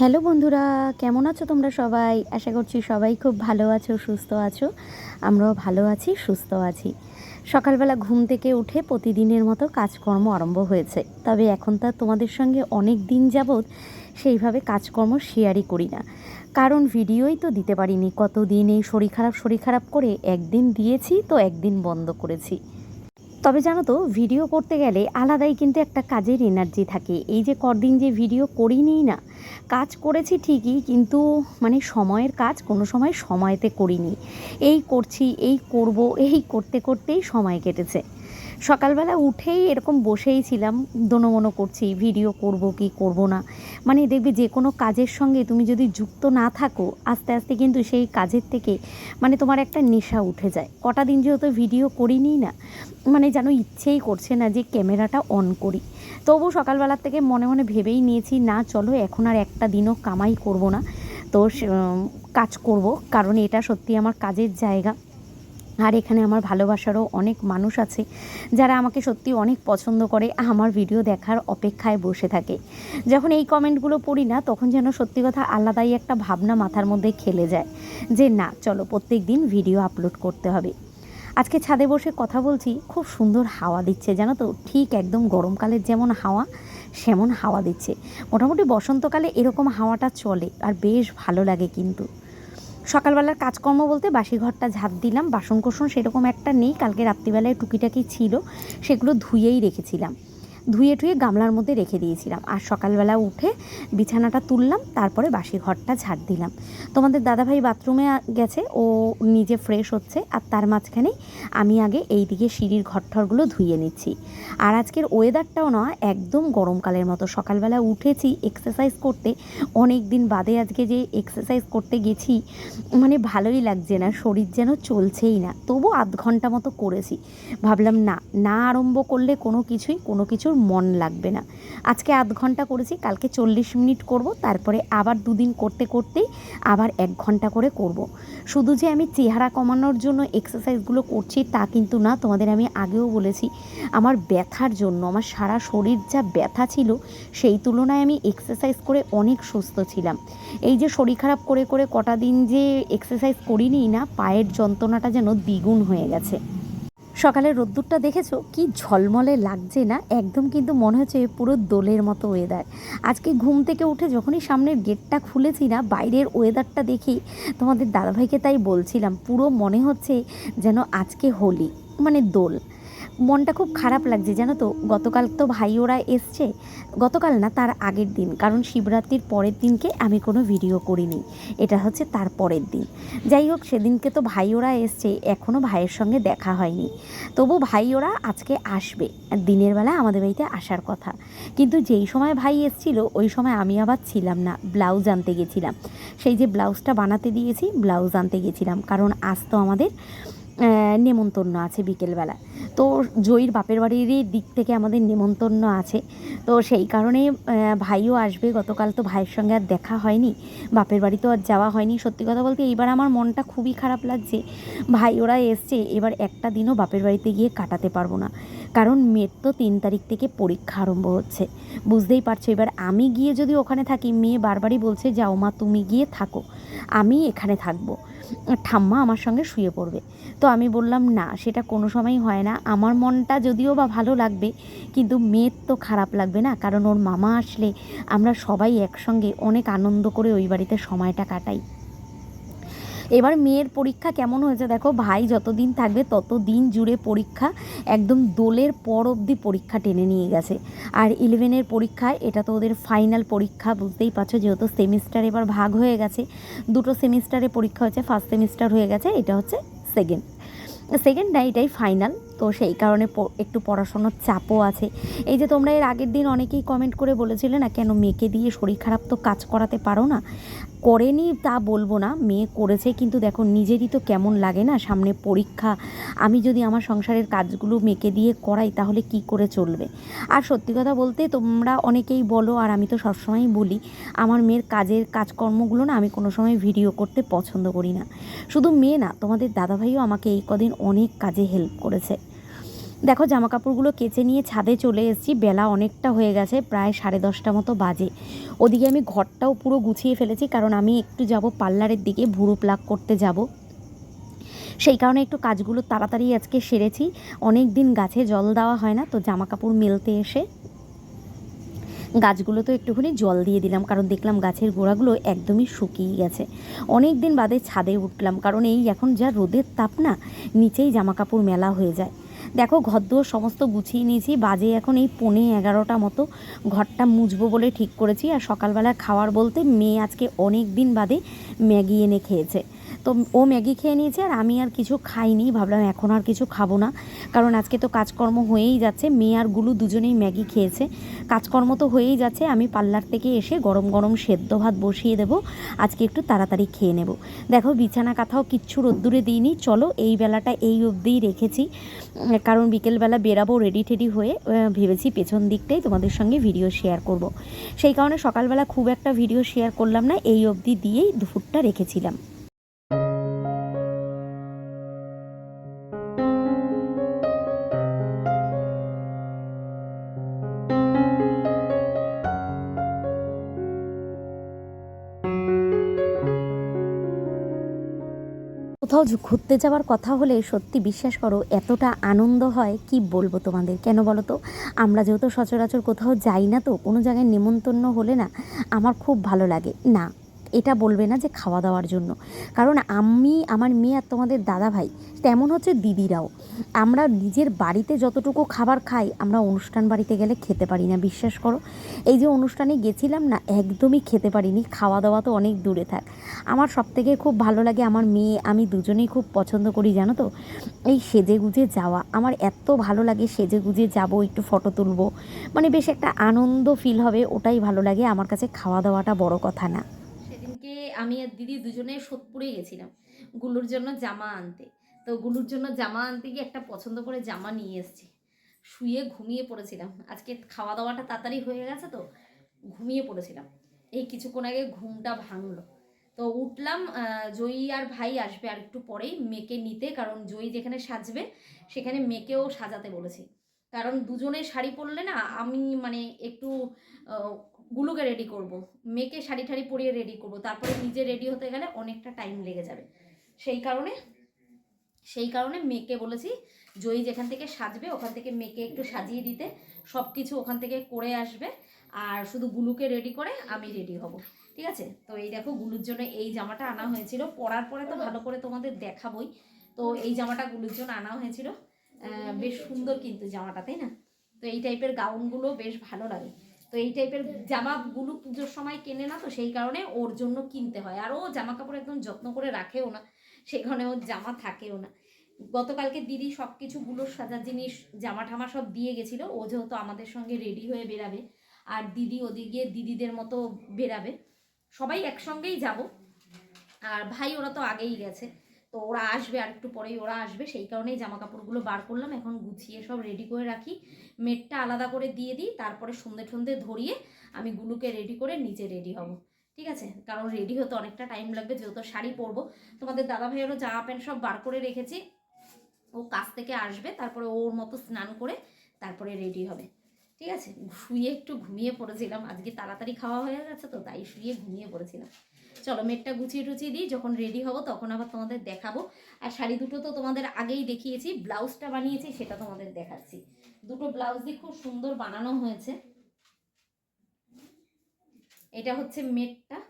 Hello বন্ধুরা, কেমন আছো তোমরা সবাই? আশা করছি সবাই খুব ভালো আছো, সুস্থ আছো। আমরাও ভালো আছি, সুস্থ আছি। সকালবেলা ঘুম থেকে উঠে প্রতিদিনের মতো কাজকর্ম আরম্ভ হয়েছে। তবে এখন তার তোমাদের সঙ্গে অনেক দিন যাবৎ সেইভাবে কাজকর্ম শেয়ারই করি না। কারণ ভিডিওই তো দিতে পারিনি। কতদিন এই শরীর খারাপ শরীর খারাপ করে একদিন দিয়েছি, তো একদিন বন্ধ করেছি। তবে জানো তো ভিডিও করতে গেলে আলাদাই কিন্তু একটা কাজের এনার্জি থাকে। এই যে কদিন যে ভিডিও করিনি না, কাজ করেছি ঠিকই কিন্তু মানে সময়ের কাজ কোনো সময় সময়তে করিনি। এই করছি, এই করব, এই করতে করতেই সময় কেটেছে। সকালবেলা উঠেই এরকম বসেই ছিলাম, দোনোমনো করছি, ভিডিও করব কি করব না। মানে দেখবে যে কোনো কাজের সঙ্গে তুমি যদি যুক্ত না থাকো, আস্তে আস্তে কিন্তু সেই কাজের থেকে মানে তোমার একটা নেশা উঠে যায়। কটা দিন যেহেতু ভিডিও করিনি না মানে যেন ইচ্ছেই করছে না যে ক্যামেরাটা অন করি। তবু সকালবেলার থেকে মনে মনে ভেবেই নিয়েছি, না চলো এখন আর একটা দিনও কামাই করব না। তো কাজ করব, কারণ এটা সত্যি আমার কাজের জায়গা। আর এখানে আমার ভালোবাসারও অনেক মানুষ আছে যারা আমাকে সত্যি অনেক পছন্দ করে, আমার ভিডিও দেখার অপেক্ষায় বসে থাকে। যখন এই কমেন্টগুলো পড়ি না, তখন যেন সত্যি কথা আলাদাই একটা ভাবনা মাথার মধ্যে খেলে যায় যে, না, চলো প্রত্যেক দিন ভিডিও আপলোড করতে হবে। আজকে ছাদে বসে কথা বলছি, খুব সুন্দর হাওয়া দিচ্ছে, জানো তো? ঠিক একদম গরমকালের যেমন হাওয়া, সেমন হাওয়া দিচ্ছে। মোটামুটি বসন্তকালে এরকম হাওয়াটা চলে, আর বেশ ভালো লাগে কিন্তু। সকালবেলার কাজকর্ম বলতে বাসি ঘরটা ঝাঁপ দিলাম বাসন কোসন সেরকম একটা নেই, কালকে রাত্রিবেলায় টুকিটাকি ছিল, সেগুলো ধুয়েই রেখেছিলাম। ধুয়ে টুয়ে গামলার মধ্যে রেখে দিয়েছিলাম। আর সকালবেলা উঠে বিছানাটা তুললাম, তারপরে বাসি ঘরটা ঝাড় দিলাম। তোমাদের দাদাভাই বাথরুমে গেছে, ও নিজে ফ্রেশ হচ্ছে, আর তার মাঝখানেই আমি আগে এই দিকে সিঁড়ির ঘরঠরগুলো ধুয়ে নিচ্ছি। আর আজকের ওয়েদারটাও না, একদম গরমকালের মতো। সকালবেলা উঠেছি এক্সারসাইজ করতে অনেক দিন বাদে আজকে যে এক্সারসাইজ করতে গেছি মানে ভালোই লাগছে না, শরীর যেন চলছেই না। তবু আধ ঘণ্টা মতো করেছি। ভাবলাম না না আরম্ভ করলে কোনো কিছুই কোনো কিছুর মন লাগবে না। আজকে আধ ঘণ্টা করেছি, কালকে চল্লিশ মিনিট করব, তারপরে আবার দুদিন করতে করতেই আবার এক ঘণ্টা করে করব। শুধু যে আমি চেহারা কমানোর জন্য এক্সারসাইজগুলো করছি তা কিন্তু না, তোমাদের আমি আগেও বলেছি। আমার ব্যথার জন্য, আমার সারা শরীর যা ব্যথা ছিল, সেই তুলনায় আমি এক্সারসাইজ করে অনেক সুস্থ ছিলাম। এই যে শরীর খারাপ করে করে কটা দিন যে এক্সারসাইজ করিনি না, পায়ের যন্ত্রণাটা যেন দ্বিগুণ হয়ে গেছে। সকালের রোদ্দুরটা দেখেছ? কি ঝলমলে লাগছে না? একদম কিন্তু মনে হচ্ছে পুরো দোলের মতো ওয়েদার আজকে ঘুম থেকে উঠে যখনই সামনের গেটটা খুলেছি না, বাইরের ওয়েদারটা দেখি, তোমাদের দাদাভাইকে তাই বলছিলাম, পুরো মনে হচ্ছে যেন আজকে হোলি মানে দোল। মনটা খুব খারাপ লাগছে, জানো তো? গতকাল তো ভাই ওরা এসছে। গতকাল না, তার আগের দিন। কারণ শিবরাত্রির পরের দিনকে আমি কোনো ভিডিও করিনি। এটা হচ্ছে তার পরের দিন। যাই হোক, সেদিনকে তো ভাই ওরা এসছে। এখনও ভাইয়ের সঙ্গে দেখা হয়নি। তবু ভাই ওরা আজকে আসবে। দিনের বেলা আমাদের বাড়িতে আসার কথা। কিন্তু যেই সময় ভাই এসছিল, ওই সময় আমি আবার ছিলাম না। ব্লাউজ আনতে গেছিলাম। সেই যে ব্লাউজটা বানাতে দিয়েছি, ব্লাউজ আনতে গেছিলাম। কারণ আজ তো আমাদের নেমন্তন্ন আছে বিকেলবেলা। তো জয়ীর বাপের বাড়ির দিক থেকে আমাদের নেমন্তন্ন আছে। তো সেই কারণে ভাইও আসবে। গতকাল তো ভাইয়ের সঙ্গে আর দেখা হয়নি। বাপের বাড়ি তো আর যাওয়া হয়নি। সত্যি কথা বলতে এইবার আমার মনটা খুবই খারাপ লাগছে। ভাই, ওরা এসছে। এবার একটা দিনও বাপের বাড়িতে গিয়ে কাটাতে পারব না। কারণ মেয়ের তো তিন তারিখ থেকে পরীক্ষা আরম্ভ হচ্ছে। বুঝতেই পারছ, এবার আমি গিয়ে যদি ওখানে থাকি, মেয়ে বারবারই বলছে, যাও মা, তুমি গিয়ে থাকো। আমি এখানে থাকব। ঠাম্মা আমার সঙ্গে শুয়ে পড়বে। তো আমি বললাম, না, সেটা কোনো সময়ই হয় না। আমার মনটা যদিও বা ভালো লাগবে, কিন্তু মেয়ের তো খারাপ লাগবে না, কারণ ওর মামা আসলে আমরা সবাই একসঙ্গে অনেক আনন্দ করে ওই বাড়িতে সময়টা কাটাই। এবার মেয়ের পরীক্ষা কেমন হয়েছে দেখো? ভাই যতদিন থাকবে তত দিন জুড়ে পরীক্ষা একদম দোলের পর অবধি পরীক্ষা টেনে নিয়ে গেছে। আর ইলেভেনের পরীক্ষায় এটা তো ওদের ফাইনাল পরীক্ষা, বুঝতেই পারছ যেহেতু সেমিস্টার এবার ভাগ হয়ে গেছে। দুটো সেমিস্টারে পরীক্ষা হয়েছে ফার্স্ট সেমিস্টার হয়ে গেছে, এটা হচ্ছে সেকেন্ড সেকেন্ড না, এটাই ফাইনাল তো সেই কারণে একটু পড়াশোনার চাপও আছে। এই যে তোমরা এর আগের দিন অনেকেই কমেন্ট করে বলেছিলে না, কেন মেয়েকে দিয়ে শরীর খারাপ তো কাজ করাতে পারো না? করেনি তা বলব না, মেয়ে করেছে কিন্তু দেখো নিজেরই তো কেমন লাগে না, সামনে পরীক্ষা, আমি যদি আমার সংসারের কাজগুলো মেয়েকে দিয়ে করাই তাহলে কি করে চলবে? আর সত্যি কথা বলতে তোমরা অনেকেই বলো, আর আমি তো সবসময়ই বলি, আমার মেয়ের কাজের কাজকর্মগুলো না আমি কোনো সময় ভিডিও করতে পছন্দ করি না। শুধু মেয়ে না, তোমাদের দাদাভাইও আমাকে এই কদিন অনেক কাজে হেল্প করেছে। দেখো জামা কাপড়গুলো কেচে নিয়ে ছাদে চলে এসেছি। বেলা অনেকটা হয়ে গেছে, প্রায় সাড়ে দশটা মতো বাজে। ওদিকে আমি ঘরটাও পুরো গুছিয়ে ফেলেছি, কারণ আমি একটু যাব পার্লারের দিকে, ভুরু প্লাক করতে যাব। সেই কারণে একটু কাজগুলো তাড়াতাড়ি আজকে সেরেছি। অনেক দিন গাছে জল দেওয়া হয় না, তো জামা কাপড় মেলতে এসে গাছগুলো তো একটুখানি জল দিয়ে দিলাম, কারণ দেখলাম গাছের গোড়াগুলো একদমই শুকিয়ে গেছে। অনেক দিন বাদে ছাদে উঠলাম, কারণ এই এখন যা রোদের তাপ না, নিচেই জামা কাপড় মেলা হয়ে যায়। দেখো, ঘর ঘরদোর সমস্ত গুছিয়ে নিয়েছি। বাজে এখন এই পনে এগারোটা মতো। ঘরটা মুছবো বলে ঠিক করেছি। আর সকালবেলা খাওয়ার বলতে মেয়ে আজকে অনেক দিন বাদে ম্যাগি এনে খেয়েছে। তো ও ম্যাগি খেয়ে নিয়েছে আর আমি আর কিছু খাইনি। ভাবলাম এখন আর কিছু খাব না। কারণ আজকে তো কাজকর্ম হয়েই যাচ্ছে। মেয়ে আর গুলু দুজনেই ম্যাগি খেয়েছে। কাজকর্ম তো হয়েই যাচ্ছে। আমি পার্লার থেকে এসে গরম গরম সেদ্ধ ভাত বসিয়ে দেবো। আজকে একটু তাড়াতাড়ি খেয়ে নেব। দেখো, বিছানা কাঁথাও কিচ্ছু রোদ্দুরে দিইনি। চলো, এই বেলাটা এই অবধিই রেখেছি। কারণ বিকেলবেলা বেরাবো রেডি টেডি হয়ে ভেবেছি পেছন দিকটাই তোমাদের সঙ্গে ভিডিও শেয়ার করব। সেই কারণে সকালবেলা খুব একটা ভিডিও শেয়ার করলাম না। এই অবধি দিয়েই দুপুরটা রেখেছিলাম। কোথাও ঘুরতে যাওয়ার কথা হলে সত্যি বিশ্বাস করো, এতটা আনন্দ হয়, কি বলব তোমাদের? কেন বলো তো? আমরা যেহেতু সচরাচর কোথাও যাই না তো, কোনো জায়গায় নেমন্তন্ন হলে না, আমার খুব ভালো লাগে। না এটা বলবে না যে খাওয়া দাওয়ার জন্য। কারণ আমি, আমার মেয়ে আর তোমাদের দাদা ভাই তেমন হচ্ছে দিদিরাও। আমরা নিজের বাড়িতে যতটুকু খাবার খাই, আমরা অনুষ্ঠান বাড়িতে গেলে খেতে পারি না, বিশ্বাস করো। এই যে অনুষ্ঠানে গেছিলাম না, একদমই খেতে পারিনি, খাওয়া দাওয়া তো অনেক দূরে থাক। আমার সব থেকে খুব ভালো লাগে আমার মেয়ে, আমি দুজনেই খুব পছন্দ করি, জানো তো? এই সেজে গুজে যাওয়া, আমার এত ভালো লাগে সেজে গুজে যাব, একটু ফটো তুলবো। মানে বেশ একটা আনন্দ ফিল হবে, ওটাই ভালো লাগে, আমার কাছে খাওয়া দাওয়াটা বড় কথা না। সেদিনকে আমি আর দিদি দুজনে সোদপুরে গেছিলাম গুলুর জন্য জামা আনতে। তো গুলুর জন্য জামা আনতে গিয়ে একটা পছন্দ করে জামা নিয়ে এসেছি। শুয়ে ঘুমিয়ে পড়েছিলাম। আজকে খাওয়া দাওয়াটা তাড়াতাড়ি হয়ে গেছে তো, ঘুমিয়ে পড়েছিলাম। এই কিছুক্ষণ আগে ঘুমটা ভাঙলো। তো উঠলাম জয়ী আর ভাই আসবে আর একটু পরেই মেয়েকে নিতে, কারণ জয়ী যেখানে সাজবে, সেখানে মেয়েকেও সাজাতে বলেছি। কারণ দুজনে শাড়ি পরলে না, আমি মানে একটু গুলোকে রেডি করব। মেয়েকে শাড়ি ঠাড়ি পরিয়ে রেডি করব। তারপরে নিজে রেডি হতে গেলে অনেকটা টাইম লেগে যাবে। সেই কারণে সেই কারণে মেয়েকে বলেছি, জয়ী যেখান থেকে সাজবে, ওখান থেকে মেয়েকে একটু সাজিয়ে দিতে। সব কিছু ওখান থেকে করে আসবে। আর শুধু গুলুকে রেডি করে আমি রেডি হব। ঠিক আছে? তো এই দেখো, গুলুর জন্য এই জামাটা আনা হয়েছিল। পরার পরে তো ভালো করে তোমাদের দেখাবই। তো এই জামাটা গুলুর জন্য আনা হয়েছিল। বেশ সুন্দর কিন্তু জামাটা, তাই না? তো এই টাইপের গাউনগুলো বেশ ভালো লাগে। তো এই টাইপের জামাগুলো পুজোর সময় কেনে না তো সেই কারণে ওর জন্য কিনতে হয়। আর ও জামা কাপড় একদম যত্ন করে রাখেও না কারণে ওর জামা থাকেও না। গতকালকে দিদি সব কিছু গুলোর সাজার জিনিস, জামা ঠামা সব দিয়ে গেছিল, ও যেহেতু আমাদের সঙ্গে রেডি হয়ে বেরাবে, আর দিদি ওদিকে দিদিদের মতো বেরাবে, সবাই একসঙ্গেই যাব। আর ভাই ওরা তো আগেই গেছে। তো ওরা আসবে আর একটু পরেই ওরা আসবে। সেই কারণেই জামা কাপড়গুলো বার করলাম। এখন গুছিয়ে সব রেডি করে রাখি। মেটটা আলাদা করে দিয়ে দিই। তারপরে সন্ধে সন্ধে ধরিয়ে আমি গুলুকে রেডি করে নিচে রেডি হব। ঠিক আছে? কারণ রেডি হতে অনেকটা টাইম লাগবে, যেহেতু শাড়ি পরবো। তোমাদের দাদা ভাইয়েরও জামা প্যান্ট সব বার করে রেখেছি। ও কাছ থেকে আসবে, তারপরে ওর মতো স্নান করে তারপরে রেডি হবে। ঠিক আছে? শুয়ে একটু ঘুমিয়ে পড়েছিলাম। আজকে তাড়াতাড়ি খাওয়া হয়ে গেছে তো, তাই শুয়ে ঘুমিয়ে পড়েছিলাম। চলো মেটটা গুছিয়ে টুচিয়ে দিই, যখন রেডি হব তখন আবার তোমাদের দেখাবো। আর শাড়ি দুটো তো তোমাদের আগেই দেখিয়েছি, ব্লাউজটা বানিয়েছি সেটা তোমাদের দেখাচ্ছি। দুটো ব্লাউজ দিয়ে খুব সুন্দর বানানো হয়েছে। এটা হচ্ছে মেটটা।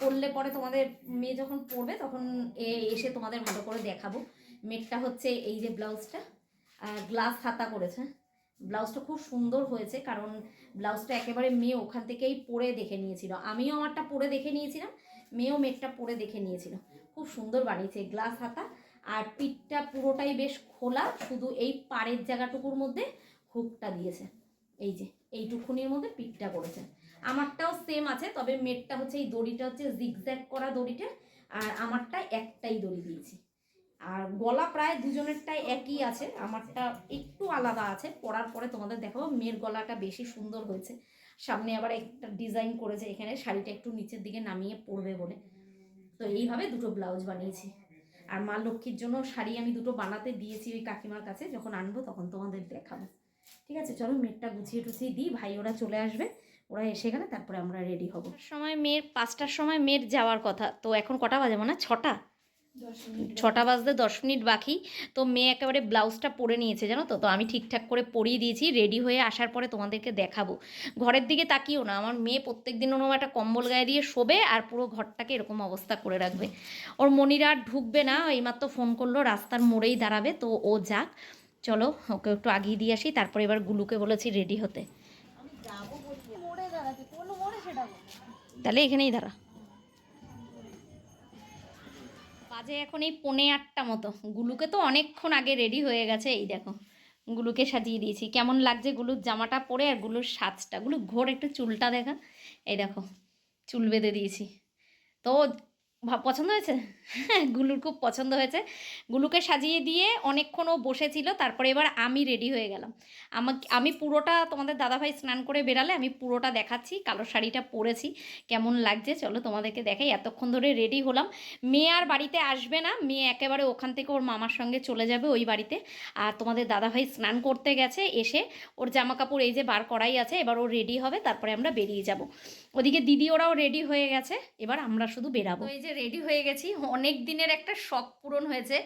পরলে পরে তোমাদের মেয়ে যখন পরবে তখন এ- এসে তোমাদের ভালো করে দেখাবো। মেটটা হচ্ছে এই যে ব্লাউজটা গ্লাস হাতা করেছে। ব্লাউজটা খুব সুন্দর হয়েছে, কারণ ব্লাউজটা একেবারে মেয়ে ওখান থেকেই পরে দেখে নিয়েছিল। আমিও আমারটা পরে দেখে নিয়েছিলাম, মেয়েও মেটটা পরে দেখে নিয়েছিল। খুব সুন্দর বানিয়েছে, গ্লাস হাতা আর পিঠটা পুরোটাই বেশ খোলা, শুধু এই পাড়ের জায়গাটুকুর মধ্যে হুকটা দিয়েছে। এই যে, এইটুকুনির মধ্যে পিঠটা করেছে। আমারটাও সেম আছে, তবে মেটটা হচ্ছে এই দড়িটা হচ্ছে জিগজ্যাগ করা দড়িটা, আর আমারটা একটাই দড়ি দিয়েছি। আর গলা প্রায় দুজনেরটাই একই আছে, আমারটা একটু আলাদা আছে। পরার পরে তোমাদের দেখাবো, মেয়ের গলাটা বেশি সুন্দর হয়েছে। সামনে আবার একটা ডিজাইন করেছে, এখানে শাড়িটা একটু নিচের দিকে নামিয়ে পরবে বলে। তো এইভাবে দুটো ব্লাউজ বানিয়েছি। আর মা লক্ষ্মীর জন্য শাড়ি আমি দুটো বানাতে দিয়েছি ওই কাকিমার কাছে, যখন আনব তখন তোমাদের দেখাবো। ঠিক আছে, চলো মেয়েরটা গুছিয়ে টুছিয়ে দিই, ভাই ওরা চলে আসবে, ওরা এসে গেলে তারপরে আমরা রেডি হব। সময় মেয়ের, পাঁচটার সময় মেয়ের যাওয়ার কথা, তো এখন কটা বাজে মানে ছটা? ছটা বাজতে দশ মিনিট বাকি। তো মেয়ে একেবারে ব্লাউজটা পরে নিয়েছে জানো তো? তো আমি ঠিকঠাক করে পরিয়ে দিয়েছি রেডি হয়ে আসার পরে তোমাদেরকে দেখাবো। ঘরের দিকে তাকিও না আমার মেয়ে প্রত্যেক দিন ওরকম একটা কম্বল গায়ে দিয়ে শোবে আর পুরো ঘরটাকে এরকম অবস্থা করে রাখবে। ওর মনিরা আর ঢুকবে না এইমাত্র ফোন করল রাস্তার মোড়েই দাঁড়াবে তো ও যাক। চলো ওকে একটু আগিয়ে দিয়ে আসি তারপরে এবার গুলুকে বলেছি রেডি হতে। তাহলে এখানেই দাঁড়া। বাজে এখন এই পনে আটটা মতো। গুলুকে তো অনেকক্ষণ আগে রেডি হয়ে গেছে। এই দেখো, গুলুকে সাজিয়ে দিয়েছি। কেমন লাগছে গুলুর জামাটা পরে আর গুলুর সাজটা? গুলু ঘোর একটু চুলটা দেখা। এই দেখো, চুল বেঁধে দিয়েছি। তো পছন্দ হয়েছে? হ্যাঁ গুলুর খুব পছন্দ হয়েছে। গুলুকে সাজিয়ে দিয়ে অনেকক্ষণ ও বসেছিল, তারপরে এবার আমি রেডি হয়ে গেলাম। আমাকে, আমি পুরোটা তোমাদের দাদাভাই স্নান করে বেরালে, আমি পুরোটা দেখাচ্ছি, কালো শাড়িটা পরেছি, কেমন লাগছে, চলো তোমাদেরকে দেখাই। এতক্ষণ ধরে রেডি হলাম। মেয়ে আর বাড়িতে আসবে না, মেয়ে একেবারে ওখান থেকে ওর মামার সঙ্গে চলে যাবে ওই বাড়িতে। আর তোমাদের দাদাভাই স্নান করতে গেছে, এসে ওর জামা কাপড় এই যে বার করাই আছে, এবার ও রেডি হবে, তারপরে আমরা বেরিয়ে যাব। ওদিকে দিদি ওরাও রেডি হয়ে গেছে, এবার আমরা শুধু বেরাবো। এই যে রেডি হয়ে গেছি, অনেক দিনের একটা শখ পূরণ হয়েছে।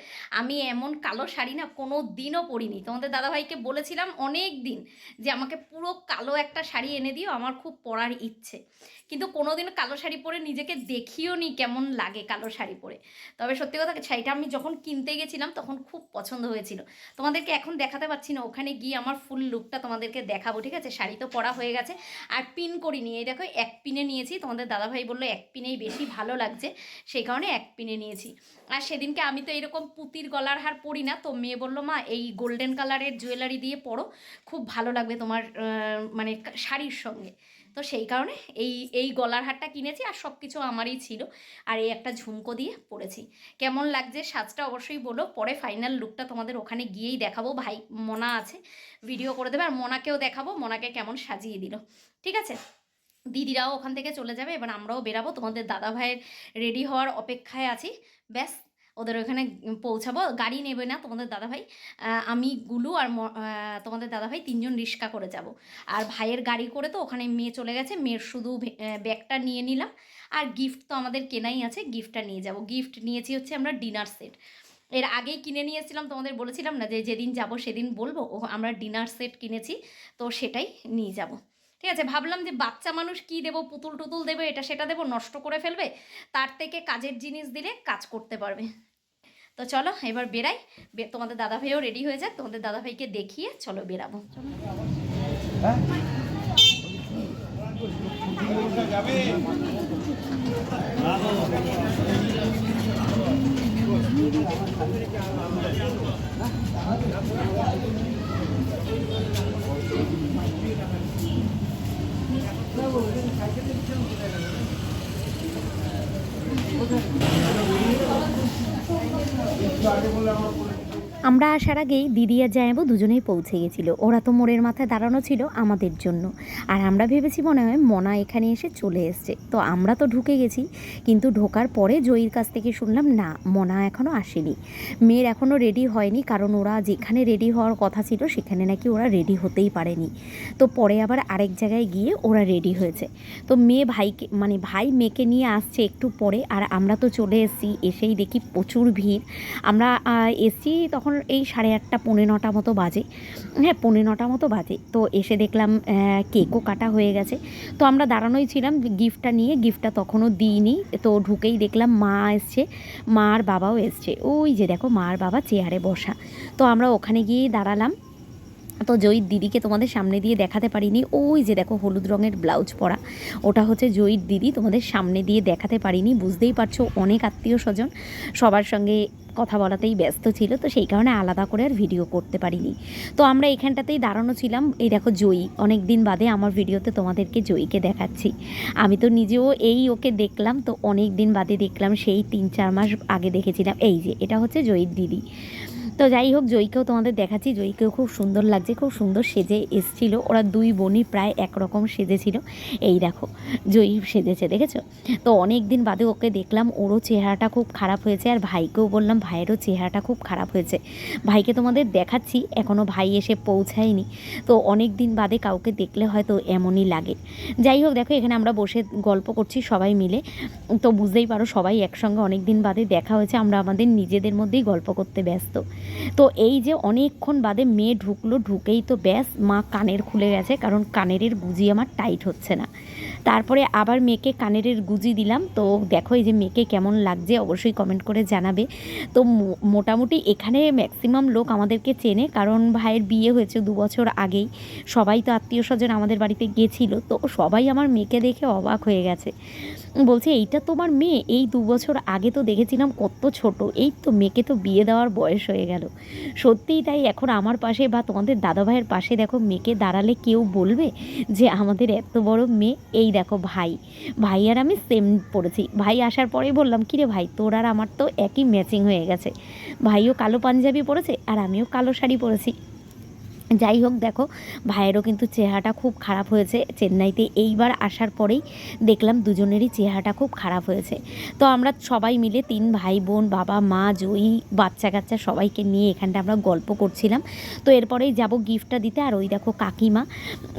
আমি এমন কালো শাড়ি না কোনো দিনও পরিনি। তোমাদের দাদাভাইকে বলেছিলাম অনেক দিন যে আমাকে পুরো কালো একটা শাড়ি এনে দিও, আমার খুব পরার ইচ্ছে। কিন্তু কোনোদিন কালো শাড়ি পরে নিজেকে দেখিও নি কেমন লাগে কালো শাড়ি পরে। তবে সত্যি কথা শাড়িটা আমি যখন কিনতে গেছিলাম তখন খুব পছন্দ হয়েছিল। তোমাদেরকে এখন দেখাতে পারছি না, ওখানে গিয়ে আমার ফুল লুকটা তোমাদেরকে দেখাবো, ঠিক আছে? শাড়ি তো পরা হয়ে গেছে। আর পিন করিনি, এই দেখো, এক পিনে নিয়েছি। তোমাদের দাদাভাই বলল এক পিনেই বেশি ভালো লাগছে, সেই কারণে এক পিনে নিয়েছি। আর সেদিনকে আমি তো এরকম পুতির গলার হার পরি না, তো মেয়ে বলল, মা, এই গোল্ডেন কালারের জুয়েলারি দিয়ে পরো, খুব ভালো লাগবে তোমার মানে শাড়ির সঙ্গে। তো সেই কারণে এই এই গলার হারটা কিনেছি আর সব কিছু আমারই ছিল। আর এই একটা ঝুমকো দিয়ে পরেছি। কেমন লাগছে সাজটা অবশ্যই বলো। পরে ফাইনাল লুকটা তোমাদের ওখানে গিয়েই দেখাবো। ভাই মনা আছে ভিডিও করে দেবে। আর মোনাকেও দেখাবো। মোনাকে কেমন সাজিয়ে দিল। ঠিক আছে? দিদিরাও ওখান থেকে চলে যাবে। এবার আমরাও বেরাবো। তোমাদের দাদা ভাইয়ের রেডি হওয়ার অপেক্ষায় আছি। ব্যাস। ওদের ওখানে পৌঁছাবো, গাড়ি নেবে না তোমাদের দাদাভাই। আমি, গুলু আর তোমাদের দাদাভাই তিনজন রিক্সা করে যাব। আর ভাইয়ের গাড়ি করে তো ওখানে মেয়ে চলে গেছে, মেয়ের শুধু ব্যাগটা নিয়ে নিলাম। আর গিফট তো আমাদের কেনাই আছে গিফটটা নিয়ে যাব। গিফট নিয়েছি হচ্ছে আমরা ডিনার সেট এর আগেই কিনে নিয়ে এসেছিলাম, তোমাদের বলেছিলাম না যে যেদিন যাব সেদিন বলব, ও আমরা ডিনার সেট কিনেছি, তো সেটাই নিয়ে যাব। ঠিক আছে, ভাবলাম যে বাচ্চা মানুষ কি দেবো, পুতুল টুতুল দেবে, এটা সেটা দেবো, নষ্ট করে ফেলবে, তার থেকে কাজের জিনিস দিলে কাজ করতে পারবে। তো চলো, এবার বেরাই তোমাদের দাদাভাইও রেডি হয়ে যাক, তোমাদের দাদাভাইকে দেখিয়ে চলো বেরাবো। চলো আমরা আসার আগেই দিদি আর জায়াবু দুজনেই পৌঁছে গেছিল। ওরা তো মোড়ের মাথায় দাঁড়ানো ছিল আমাদের জন্য। আর আমরা ভেবেছি মনে হয় মনা এখানে এসে চলে এসছে। তো আমরা তো ঢুকে গেছি, কিন্তু ঢোকার পরে জয়ীর কাছ থেকে শুনলাম, না, মনা এখনও আসেনি। মেয়ের এখনও রেডি হয়নি, কারণ ওরা যেখানে রেডি হওয়ার কথা ছিল, সেখানে নাকি ওরা রেডি হতেই পারেনি। তো পরে আবার আরেক জায়গায় গিয়ে ওরা রেডি হয়েছে। তো মেয়ে ভাইকে মানে ভাই মেয়েকে নিয়ে আসছে একটু পরে, আর আমরা তো চলে এসেছি, এসেই দেখি প্রচুর ভিড়। আমরা এসছি তখন এই সাড়ে আটটা, পৌনে নটা মতো বাজে। হ্যাঁ পৌনে নটা মতো বাজে। তো এসে দেখলাম কেকও কাটা হয়ে গেছে। তো আমরা দাঁড়ানোই ছিলাম, গিফটটা নিয়ে, গিফটটা তখনও দিইনি। তো ঢুকেই দেখলাম, মা এসছে। মা আর বাবাও এসছে। ওই যে দেখো, মা আর বাবা চেয়ারে বসা। তো আমরা ওখানে গিয়েই দাঁড়ালাম। তো জয়ীর দিদিকে তোমাদের সামনে দিয়ে দেখাতে পারিনি। ওই যে দেখো হলুদ রঙের ব্লাউজ পরা। ওটা হচ্ছে জয়ীর দিদি, তোমাদের সামনে দিয়ে দেখাতে পারিনি। বুঝতেই পারছ, অনেক আত্মীয় স্বজন সবার সঙ্গে কথা বলাতেই ব্যস্ত ছিল, তো সেই কারণে আলাদা করে আর ভিডিও করতে পারিনি। তো আমরা এখানটাতেই দাঁড়ানো ছিলাম। এই দেখো জয়ী অনেক দিন বাদে আমার ভিডিওতে তোমাদেরকে জয়ীকে দেখাচ্ছি। আমি তো নিজেও এই ওকে দেখলাম, তো অনেক দিন বাদে দেখলাম, সেই তিন চার মাস আগে দেখেছিলাম। এই যে, এটা হচ্ছে জয়ীর দিদি। তো যাই হোক, জয়ীকেও তোমাদের দেখাচ্ছি। জয়ীকেও খুব সুন্দর লাগছে, খুব সুন্দর সেজে এসছিল। ওরা দুই বোনই প্রায় একরকম সেজেছিল। এই দেখো, জয়ী সেজেছে, দেখেছ? তো অনেক দিন বাদে ওকে দেখলাম, ওরও চেহারাটা খুব খারাপ হয়েছে। আর ভাইকেও বললাম, ভাইয়েরও চেহারাটা খুব খারাপ হয়েছে। ভাইকে তোমাদের দেখাচ্ছি এখনও ভাই এসে পৌঁছায়নি। তো অনেক দিন বাদে কাউকে দেখলে হয়তো এমনই লাগে। যাই হোক, দেখো, এখানে আমরা বসে গল্প করছি সবাই মিলে। তো বুঝতেই পারো, সবাই একসঙ্গে অনেক দিন বাদে দেখা হয়েছে। আমরা আমাদের নিজেদের মধ্যেই গল্প করতে ব্যস্ত। তো এই যে অনেকক্ষণ বাদে মেয়ে ঢুকলো, ঢুকেই তো ব্যাস মা কানের খুলে গেছে, কারণ কানেরের গুজি আমার টাইট হচ্ছে না। তারপরে আবার মেয়েকে কানের গুজি দিলাম, তো দেখো এই যে মেয়েকে কেমন লাগছে, অবশ্যই কমেন্ট করে জানাবে। তো মোটামুটি এখানে ম্যাক্সিমাম লোক আমাদেরকে চেনে, কারণ ভাইয়ের বিয়ে হয়েছে দু বছর আগেই। সবাই তো আত্মীয় স্বজন আমাদের বাড়িতে গেছিল, তো সবাই আমার মেয়েকে দেখে অবাক হয়ে গেছে। বলছে, এইটা তোমার মেয়ে? এই দু বছর আগে তো দেখেছিলাম কত ছোট। এই তো মেয়েকে তো বিয়ে দেওয়ার বয়স হয়ে গেল। সত্যিই তাই এখন আমার পাশে বা তোমাদের দাদা ভাইয়ের পাশে দেখো মেয়েকে দাঁড়ালে কেউ বলবে যে আমাদের এত বড় মেয়ে? এই দেখো ভাই। ভাই আর আমি সেম পড়েছি। ভাই আসার পরেই বললাম, কিরে ভাই, তোর আর আমার তো একই ম্যাচিং হয়ে গেছে। ভাইও কালো পাঞ্জাবি পরেছে আর আমিও কালো শাড়ি পরেছি। যাই হোক, দেখো, ভাইয়েরও কিন্তু চেহারাটা খুব খারাপ হয়েছে। চেন্নাইতে এইবার আসার পরেই দেখলাম দুজনেরই চেহারাটা খুব খারাপ হয়েছে। তো আমরা সবাই মিলে তিন ভাই বোন, বাবা, মা, জয়ী, বাচ্চা কাচ্চা সবাইকে নিয়ে এখানটা আমরা গল্প করছিলাম। তো এরপরেই যাব গিফটটা দিতে। আর ওই দেখো কাকিমা,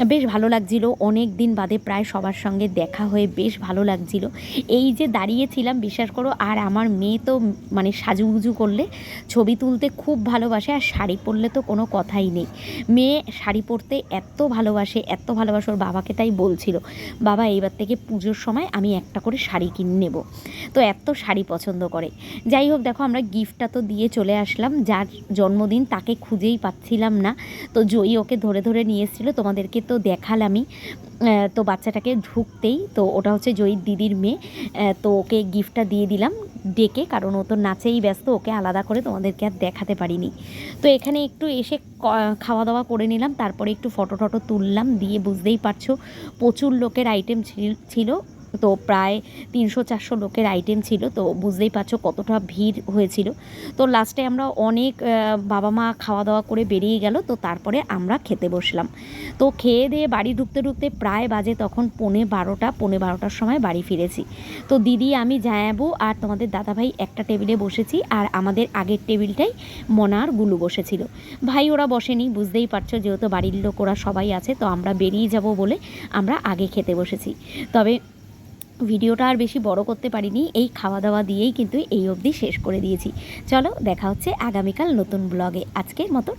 বেশ ভালো লাগছিল। অনেক দিন বাদে প্রায় সবার সঙ্গে দেখা হয়ে বেশ ভালো লাগছিল। এই যে দাঁড়িয়েছিলাম, বিশ্বাস করো, আর আমার মেয়ে তো মানে সাজুগুজু করলে, ছবি তুলতে খুব ভালোবাসে, আর শাড়ি পরলে তো কোনো কথাই নেই। মেয়ে শাড়ি পরতে এত ভালোবাসে এত ভালোবাসে ওর বাবাকে তাই বলছিল, বাবা, এইবার থেকে পুজোর সময় আমি একটা করে শাড়ি কিনে নেব। তো এত শাড়ি পছন্দ করে। যাই হোক, দেখো আমরা গিফটটা তো দিয়ে চলে আসলাম, যার জন্মদিন তাকে খুঁজেই পাচ্ছিলাম না। তো জয়ী ওকে ধরে ধরে নিয়ে এসেছিল, তোমাদেরকে তো দেখালামই। তো বাচ্চাটাকে ঢুকতেই, তো ওটা হচ্ছে জয়ীর দিদির মেয়ে তো ওকে গিফটটা দিয়ে দিলাম ডেকে, কারণ ও তো নাচেই ব্যস্ত, ওকে আলাদা করে তোমাদেরকে আর দেখাতে পারিনি। তো এখানে একটু এসে খাওয়া দাওয়া করে নিলাম, তারপরে একটু ফটো টটো তুললাম, দিয়ে বুঝতেই পারছ প্রচুর লোকের আইটেম ছিল তো প্রায় তিনশো চারশো লোকের আইটেম ছিল, তো বুঝতেই পারছ কতটা ভিড় হয়েছিল। তো লাস্টে আমরা অনেক বাবা মা খাওয়া দাওয়া করে বেরিয়ে গেল, তো তারপরে আমরা খেতে বসলাম। তো খেয়ে দিয়ে বাড়ি ঢুকতে ঢুকতে প্রায় বাজে তখন পৌনে বারোটা, পৌনে বারোটার সময় বাড়ি ফিরেছি। তো দিদি, আমি জায়াবু আর তোমাদের দাদাভাই একটা টেবিলে বসেছি আর আমাদের আগের টেবিলটাই মনার গুলু বসেছিল। ভাই, ওরা বসেনি, বুঝতেই পারছ যেহেতু বাড়ির লোক, ওরা সবাই আছে, তো আমরা বেরিয়ে যাব বলে আমরা আগে খেতে বসেছি। তবে ভিডিওটা আর বেশি বড় করতে পারিনি, এই খাওয়া দাওয়া দিয়েই কিন্তু এই অবধি শেষ করে দিয়েছি। চলো, দেখা হচ্ছে আগামীকাল নতুন ব্লগে। আজকের মতো